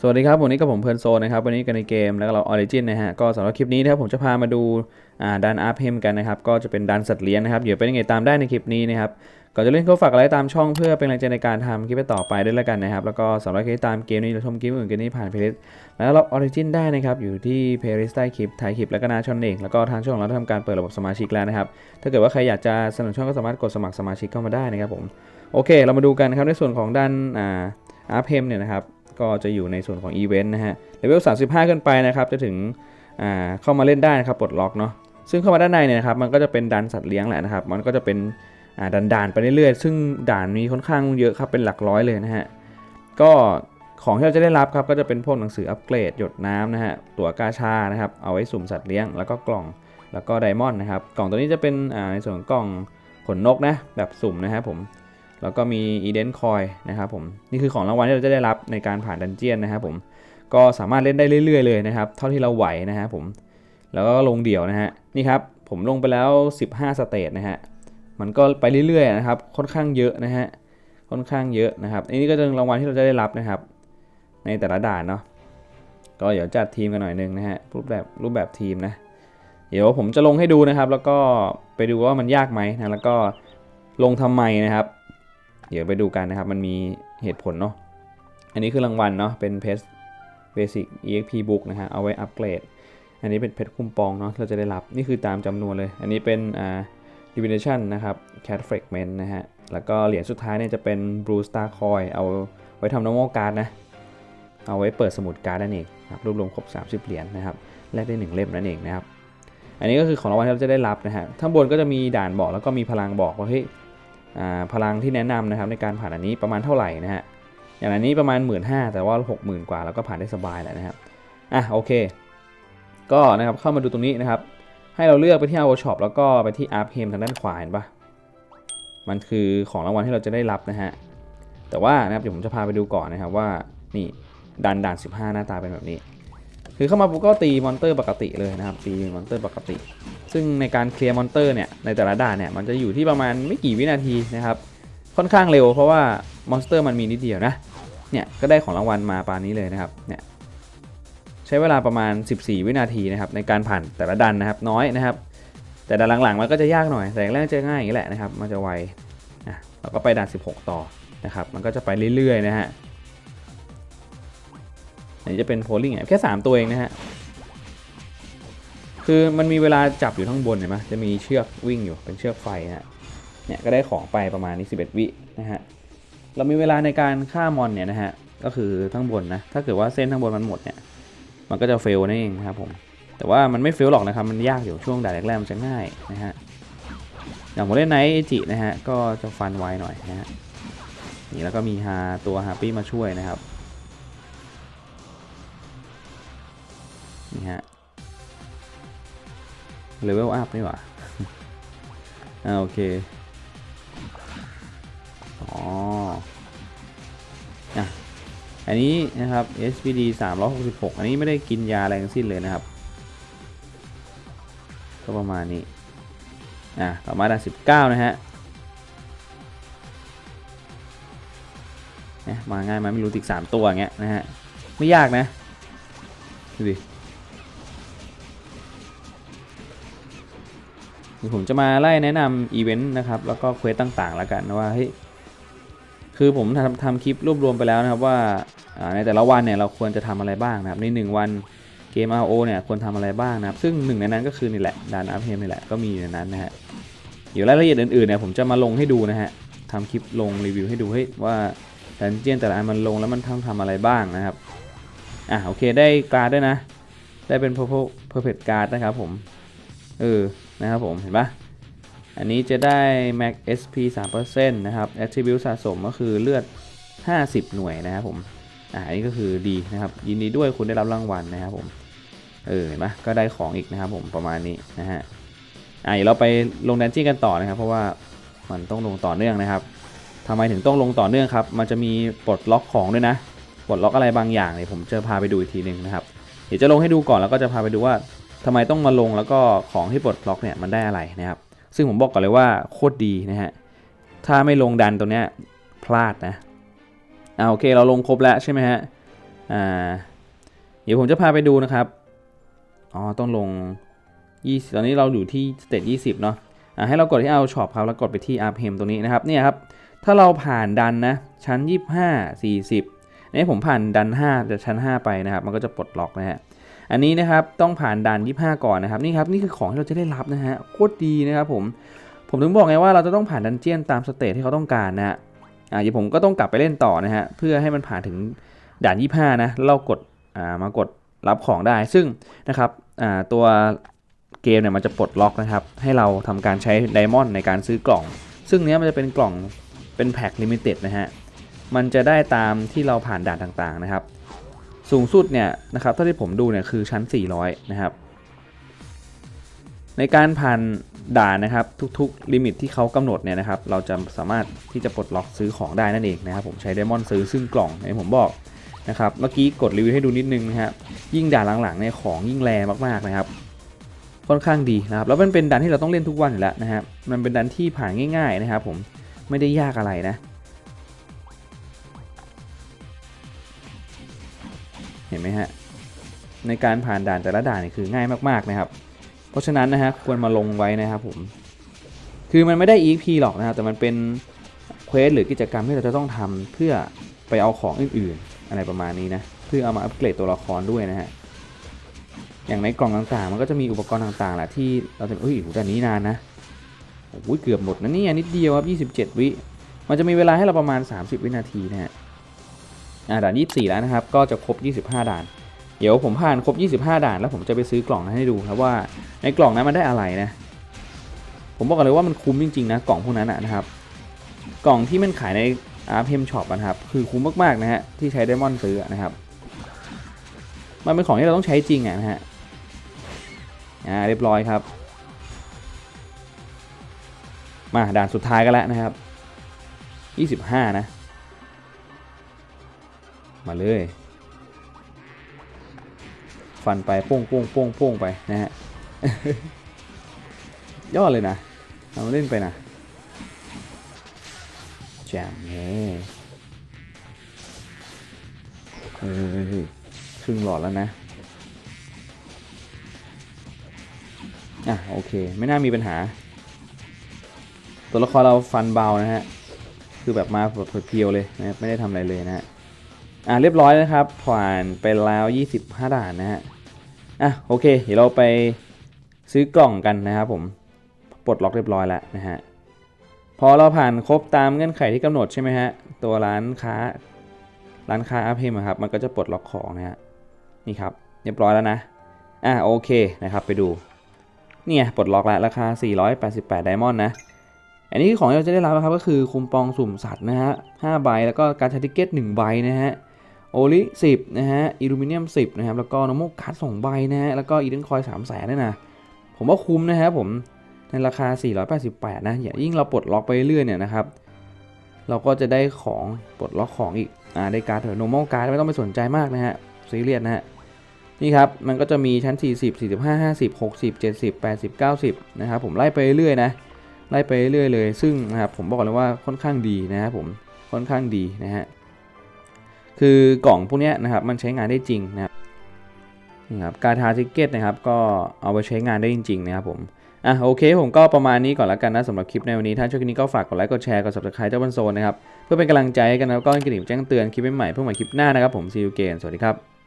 สวัสดีครับ วันนี้กับผมเพลิร์นโซนนะครับ วันนี้กันในเกมแล้วก็เราออริจินนะฮะ ก็สำหรับคลิปนี้นะครับผมจะพามาดูอ่าดันอาร์เพมกันนะครับ ก็จะเป็นดันสัตว์เลี้ยงนะครับ เดี๋ยวเป็นยังไงตามได้ในคลิปนี้นะครับ ก่อนจะเล่นก็ฝากอะไรตามช่องเพื่อเป็นแรงใจในการทำคลิปต่อไปด้วยแล้วกันนะครับ แล้วก็สำหรับใครที่ตามเกมนี้หรือชมคลิปอื่นกันนี้ผ่านเพลย์แล้วเราออริจินได้นะครับ อยู่ที่เพลย์ใต้คลิปถ่ายคลิปแล้วก็หนาช่องเองแล้วก็ทางช่องเราทำการเปิดระบบสมาชิกแล้วนะครับ ถ้าเกิดว่าใครอยากจะสนับสนุนช่องก็สามารถกดสมัครสมาชิกเข้ามาได้นะครับผม โอเค เรามาดูกันครับในส่วนของด้านอ่าอาร์เพมเนี่ยนะครับ ก็จะอยู่ในส่วนของอีเวนต์นะฮะเลเวล 35 ขึ้นไปนะครับจะถึงเข้ามาเล่นได้นะครับปลดล็อกเนาะซึ่งเข้ามาด้านในเนี่ยนะครับมันก็จะเป็นดันสัตว์เลี้ยงแหละนะครับ มันก็จะเป็นดันด่านๆไปเรื่อยๆ ซึ่งด่านนี้ค่อนข้างเยอะครับเป็นหลักร้อยเลยนะฮะก็ของที่เราจะได้รับครับก็จะเป็นพวกหนังสืออัปเกรดหยดน้ำนะฮะตั๋วกาชานะครับเอาไว้สุ่มสัตว์เลี้ยงแล้วก็กล่องแล้วก็ไดมอนด์นะครับกล่องตัวนี้จะเป็นในส่วนของกล่องขนนกนะแบบสุ่มนะครับผม แล้วก็มีอีเดนคอยนะครับผมนี่คือของรางวัลที่เราจะได้รับในการผ่านดันเจียนนะครับผมก็สามารถเล่นได้เรื่อยๆเลยนะครับ เท่าที่เราไหวนะฮะผมแล้วก็ลงเดี่ยวนะฮะนี่ครับผมลงไปแล้ว 15 สเตจนะฮะมันก็ไปเรื่อยๆนะครับค่อนข้างเยอะนะฮะค่อนข้างเยอะนะครับอันนี้ก็จะเป็นรางวัลที่เราจะได้รับนะครับ ในแต่ละด่านเนาะก็เดี๋ยวจัดทีมกันหน่อยนึงนะฮะรูปแบบรูปแบบทีมนะ เดี๋ยวผมจะลงให้ดูนะครับ แล้วก็ไปดูว่ามันยากไหมนะแล้วก็ลงทำไมนะครับ เดี๋ยวไปดูกันนะครับ มันมีเหตุผลเนาะ อันนี้คือรางวัลเนาะ เป็นเพชรเบสิก EXP book นะฮะ เอาไว้อัปเกรด อันนี้เป็นเพชรคุ้มปองเนาะ เราจะได้รับ นี่คือตามจำนวนเลย อันนี้เป็นอ่า divination นะครับ cat fragment นะฮะ แล้วก็เหรียญสุดท้ายเนี่ยจะเป็น blue star coin เอาไว้ทำ normal card นะ เอาไว้เปิดสมุดการ์ดนั่นเองครับรวบรวมครบ 30 เหรียญนะครับ แลกได้ 1 เล่มนั่นเองนะครับ อันนี้ก็คือของรางวัลที่เราจะได้รับนะฮะข้างบนก็จะมีด่านบอกแล้วก็มีพลังบอกว่าเฮ้ย พลังที่แนะนำนะครับในการผ่านอันนี้ประมาณเท่าไหร่นะฮะอย่างอันนี้ประมาณ 1 5ื่นแต่ว่า 60,000 กว่า แล้วก็ผ่านได้สบายแหละนะครับอะโอเค ก็นะครับเข้ามาดูตรงนี้นะครับ ให้เราเลือกไปที่ Our Shop แล้วก็ไปที่ a r p h e m ทางด้านขวาเห็นปะมันคือของรางวัลที่เราจะได้รับนะฮะแต่ว่านะครับเดี๋ยวผมจะพาไปดูก่อนนะครับว่านี่ดันด่าน 15 หน้าตาเป็นแบบนี้ คือเข้ามาปุ๊บก็ตีมอนเตอร์ปกติเลยนะครับตีมอนเตอร์ปกติ ซึ่งในการเคลียร์มอนเตอร์เนี่ยในแต่ละด่านเนี่ยมันจะอยู่ที่ประมาณไม่กี่วินาทีนะครับค่อนข้างเร็วเพราะว่ามอนสเตอร์มันมีนิดเดียวนะเนี่ยก็ได้ของรางวัลมาปานนี้เลยนะครับเนี่ยใช้เวลาประมาณ 14 วินาทีนะครับในการผ่านแต่ละดันนะครับน้อยนะครับ แต่ดันหลังๆมันก็จะยากหน่อยแต่แรกจะง่ายอย่างนี้แหละนะครับมันจะไวอะเราก็ไปด่าน 16 ต่อนะครับมันก็จะไปเรื่อยๆนะฮะ นจะเป็นโพลิงแค่ 3 ตัวเองนะฮะ คือมันมีเวลาจับอยู่ข้างบนเห็นไหมจะมีเชือกวิ่งอยู่เป็นเชือกไฟนะฮะ เนี่ยก็ได้ของไปประมาณนี้ 11 วินะฮะ เรามีเวลาในการฆ่ามอนเนี่ยนะฮะ ก็คือทั้งบนนะ ถ้าเกิดว่าเส้นทั้งบนมันหมดเนี่ย มันก็จะเฟลนั่นเองนะครับผม แต่ว่ามันไม่เฟลหรอกนะครับ มันยากอยู่ช่วงด่านแรกๆมันจะง่ายนะฮะ อย่างผมเล่นไนท์เอจินะฮะ ก็จะฟันไวหน่อยนะฮะ นี่แล้วก็มีฮาตัวฮาปี้มาช่วยนะครับ นี่ฮะเลเวลอัพนี่หว่าอ่าโอเคอ๋ออะอันนี้นะครับ SPD 366 อันนี้ไม่ได้กินยาอะไรทั้งสิ้นเลยนะครับ ก็ประมาณนี้อะต่อมาด่าน19 นะฮะเนี่ยมาง่ายไหมไม่รู้ติก3ตัวอย่างเงี้ยนะฮะ ไม่ยากนะ ดูดิ ผมจะมาไล่แนะนำอีเวนต์นะครับแล้วก็เควสต่างๆแล้วกันนะว่าเฮ้ยคือผมทำทำคลิปรวบรวมไปแล้วนะครับว่าในแต่ละวันเนี่ยเราควรจะทำอะไรบ้างนะครับ ใน 1 วันเกม RO เนี่ยควรทำอะไรบ้างนะครับ ซึ่งหนึ่งในนั้นก็คือนี่แหละดานอัพเฮมนี่แหละก็มีอยู่ในนั้นนะฮะเดี๋ยวรายละเอียดอื่นๆเนี่ยผมจะมาลงให้ดูนะฮะทำคลิปลงรีวิวให้ดูให้ว่าดันเจียนแต่ละอันมันลงแล้วมันทำทำอะไรบ้างนะครับอะโอเคได้การ์ดด้วยนะ ได้เป็น purple perfect card นะครับผมเออ นะครับผมเห็นปะอันนี้จะได้ max sp 3%นะครับ attribute สะสมก็คือเลือด 50 หน่วยนะครับผมอ่าอันนี้ก็คือดีนะครับ ยินดีด้วยคุณได้รับรางวัลนะครับผมเออเห็นปะก็ได้ของอีกนะครับผมประมาณนี้นะฮะอ่าเดี๋ยวเราไปลงแดนจี้กันต่อนะครับ เพราะว่ามันต้องลงต่อเนื่องนะครับทำไมถึงต้องลงต่อเนื่องครับ มันจะมีปลดล็อกของด้วยนะ ปลดล็อกอะไรบางอย่างเนี่ยผมจะพาไปดูอีกทีหนึ่งนะครับ เดี๋ยวจะลงให้ดูก่อนแล้วก็จะพาไปดูว่า ทำไมต้องมาลงแล้วก็ของที่ปลดล็อกเนี่ยมันได้อะไรนะครับ ซึ่งผมบอกก่อนเลยว่าโคตรดีนะฮะ ถ้าไม่ลงดันตัวเนี้ยพลาดนะอ่าโอเคเราลงครบแล้วใช่ไหมฮะ อ่า เดี๋ยวผมจะพาไปดูนะครับ อ๋อต้องลง 20 ตอนนี้เราอยู่ที่สเตจ20 เนาะอ่าให้เรากดที่เอาช็อปครับแล้วกดไปที่ RPM ตรงนี้นะครับ เนี่ยครับ ถ้าเราผ่านดันนะ ชั้น 25 40นี่ผมผ่านดัน5จากชั้น 5 ไปนะครับ มันก็จะปลดล็อกนะฮะ อันนี้นะครับต้องผ่านดัน25 ก่อนนะครับนี่ครับนี่คือของที่เราจะได้รับนะฮะโคตรดีนะครับผมผมถึงบอกไงว่าเราจะต้องผ่านดันเจียนตามสเตจที่เขาต้องการนะฮะอ่าเดี๋ยวผมก็ต้องกลับไปเล่นต่อนะฮะเพื่อให้มันผ่านถึงด่าน 25 นะเรากดอ่ามากดรับของได้ ซึ่งนะครับอ่าตัวเกมเนี่ยมันจะปลดล็อกนะครับ ให้เราทำการใช้ไดมอนด์ในการซื้อกล่อง ซึ่งเนี้ยมันจะเป็นกล่องเป็นแพ็คลิมิเต็ดนะฮะมันจะได้ตามที่เราผ่านด่านต่างๆนะครับ สูงสุดเนี่ยนะครับเท่าที่ผมดูเนี่ยคือชั้น 400 นะครับ ในการผ่านด่านนะครับทุกๆลิมิตที่เขากำหนดเนี่ยนะครับเราจะสามารถที่จะปลดล็อกซื้อของได้นั่นเองนะครับผมใช้ไดมอนด์ซื้อซึ่งกล่องอย่างที่ผมบอกนะครับเมื่อกี้กดรีวิวให้ดูนิดนึงนะฮะยิ่งด่านหลังๆเนี่ยของยิ่งแรงมากๆนะครับค่อนข้างดีนะครับแล้วมันเป็นดันที่เราต้องเล่นทุกวันอยู่แล้วนะครับมันเป็นดันที่ผ่านง่าย ๆนะครับ ผมไม่ได้ยากอะไรนะ เห็นไหมฮะในการผ่านด่านแต่ละด่านนี่คือง่ายมากๆนะครับ เพราะฉะนั้นนะฮะควรมาลงไว้นะครับผมคือมันไม่ได้ EP หรอกนะครับแต่มันเป็นเควสหรือกิจกรรมที่เราจะต้องทำเพื่อไปเอาของอื่นๆ อะไรประมาณนี้นะเพื่อเอามาอัปเกรดตัวละครด้วยนะฮะอย่างในกล่องต่างๆ มันก็จะมีอุปกรณ์ต่างๆแหละที่เราจะเอ้ยโหแต่นี้นานนะโอ้ยเกือบหมดนะนี่ยนิดเดียวครับ27 วิมันจะมีเวลาให้เราประมาณ 30 วินาทีนะฮะ ด่าน 24 แล้วนะครับ ก็จะครบ 25 ด่าน เดี๋ยวผมผ่านครบ 25 ด่าน แล้วผมจะไปซื้อกล่องนั้นให้ดูครับว่าในกล่องนั้นมันได้อะไรนะ ผมบอกกันเลยว่ามันคุ้มจริงๆนะกล่องพวกนั้นนะนะครับ กล่องที่มันขายใน RPM Shop อะนะครับ คือคุ้มมากๆนะฮะที่ใช้ไดมอนด์ซื้อนะครับ มันเป็นของที่เราต้องใช้จริงอะนะฮะ อ่าเรียบร้อยครับ มาด่านสุดท้ายกันแล้วนะครับ 25 นะ มาเลย ฟันไปโป้งโป้งโป้งโป้งไปนะฮะยอดเลยนะเราเล่นไปนะแจมเลยเฮ้ยครึ่งหลอดแล้วนะอะโอเค ไม่น่ามีปัญหา ตัวละครเราฟันเบานะฮะ คือแบบมาแบบเพียวเลยนะไม่ได้ทำอะไรเลยนะฮะ อะเรียบร้อยนะครับ ผ่านไปแล้ว 25 ด่านนะฮะอะโอเค เดี๋ยวเราไปซื้อกล่องกันนะครับผมปลดล็อกเรียบร้อยแล้วนะฮะพอเราผ่านครบตามเงื่อนไขที่กำหนดใช่ไหมฮะตัวร้านค้าร้านค้าอาเพมครับมันก็จะปลดล็อกของนะฮะนี่ครับเรียบร้อยแล้วนะอะโอเคนะครับไปดูเนี่ยปลดล็อกแล้วราคา 488 ไดมอนด์นะ อันนี้ของที่เราจะได้รับนะครับก็คือคุมปองสุ่มสัตว์นะฮะ5ใบแล้วก็การ์ดทิเก็ต1ใบนะฮะ โอลิ10นะฮะอิลูมิเนียม 10 นะครับ แล้วก็โนโมคัส2ใบนะฮะ แล้วก็อีเดนคอย3แสนด้วยนะ ผมว่าคุ้มนะฮะผม ในราคา 488 นะอย่างยิ่งเราปลดล็อกไปเรื่อยๆเนี่ยนะครับ เราก็จะได้ของปลดล็อกของอีก อ่า ได้การ์ดเถอะโนโมการ์ดไม่ต้องไปสนใจมากนะฮะ ซีเรียสนะฮะ นี่ครับ มันก็จะมีชั้น 40 45 50 60 70 80 90 นะครับ ผมไล่ไปเรื่อยๆนะ ไล่ไปเรื่อยๆเลย ซึ่งนะครับ ผมบอกเลยว่าค่อนข้างดีนะครับผม ค่อนข้างดีนะฮะ คือกล่องพวกนี้นะครับมันใช้งานได้จริงนะครับนี่ครับการทาทิเก็ตนะครับก็เอาไปใช้งานได้จริง ๆ นะครับผมอะโอเคผมก็ประมาณนี้ก่อนแล้วกันนะสำหรับคลิปในวันนี้ ถ้าชอบคลิปนี้ก็ฝากกดไลค์กดแชร์กด subscribe เจ้าบันโซนนะครับ เพื่อเป็นกำลังใจให้กันแล้วก็กระดิ่งแจ้งเตือนคลิปใหม่ๆเพื่อใหม่คลิปหน้านะครับผมซีอูเกนสวัสดีครับ